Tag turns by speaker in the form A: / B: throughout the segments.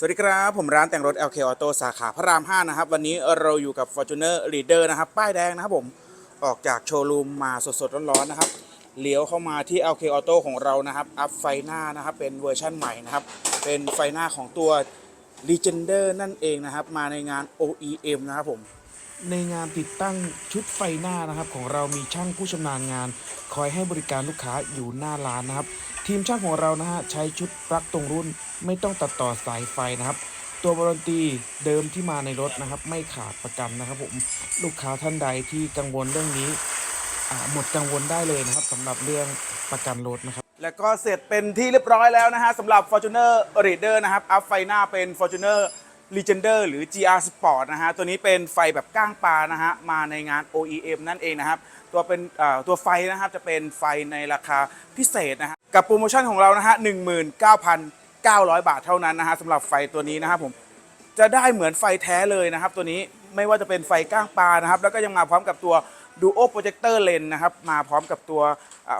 A: สวัสดีครับ ผมร้านแต่งรถ LK Auto สาขาพระราม 5 นะครับ วันนี้เราอยู่กับ Fortuner Leader นะครับ ป้ายแดงนะครับผมออกจากโชว์รูมมาสดๆ ร้อนๆ นะครับเลี้ยวเข้ามาที่ LK Auto ของเรานะครับ อัพไฟหน้านะครับ เป็นเวอร์ชั่นใหม่นะครับ เป็นไฟหน้าของตัว Legender นั่นเองนะครับ มาในงาน OEM นะครับผม ในงานติดตั้งชุดไฟหน้านะครับ ของเรามีช่างผู้ชำนาญงาน คอยให้บริการลูกค้าอยู่หน้าร้านนะครับ ทีมช่างของเรานะฮะใช้ชุดปลั๊กตรงรุ่น ไม่ต้องตัดต่อสายไฟนะครับ ตัววารันตีเดิมที่มาในรถนะครับ ไม่ขาดประกันนะครับผมลูกค้าท่านใดที่กังวลเรื่องนี้หมดกังวลได้เลยนะครับสำหรับเรื่องประกันรถนะครับ แล้วก็เสร็จเป็นที่เรียบร้อยแล้วนะฮะสำหรับ Fortuner Raider นะครับอัพไฟหน้าเป็น Fortuner Legender หรือ GR Sport นะฮะ ตัวนี้เป็นไฟแบบก้างปลานะฮะ มาในงาน OEM นั่นเองนะครับ ตัวเป็นตัวไฟนะครับจะเป็นไฟในราคาพิเศษนะฮะ กับโปรโมชั่นของเรานะฮะ 19,900 บาทเท่านั้นนะฮะสำหรับไฟตัวนี้นะครับผม จะได้เหมือนไฟแท้เลยนะครับ ตัวนี้ไม่ว่าจะเป็นไฟก้างปลานะครับ แล้วก็ยังมาพร้อมกับตัว Duo Projector Lens นะครับ มาพร้อมกับตัว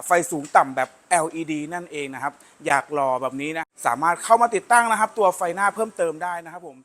A: ไฟสูงต่ำแบบ LED นั่นเองนะครับ อยากรอแบบนี้นะ สามารถเข้ามาติดตั้งนะครับ ตัวไฟหน้าเพิ่มเติมได้นะครับผม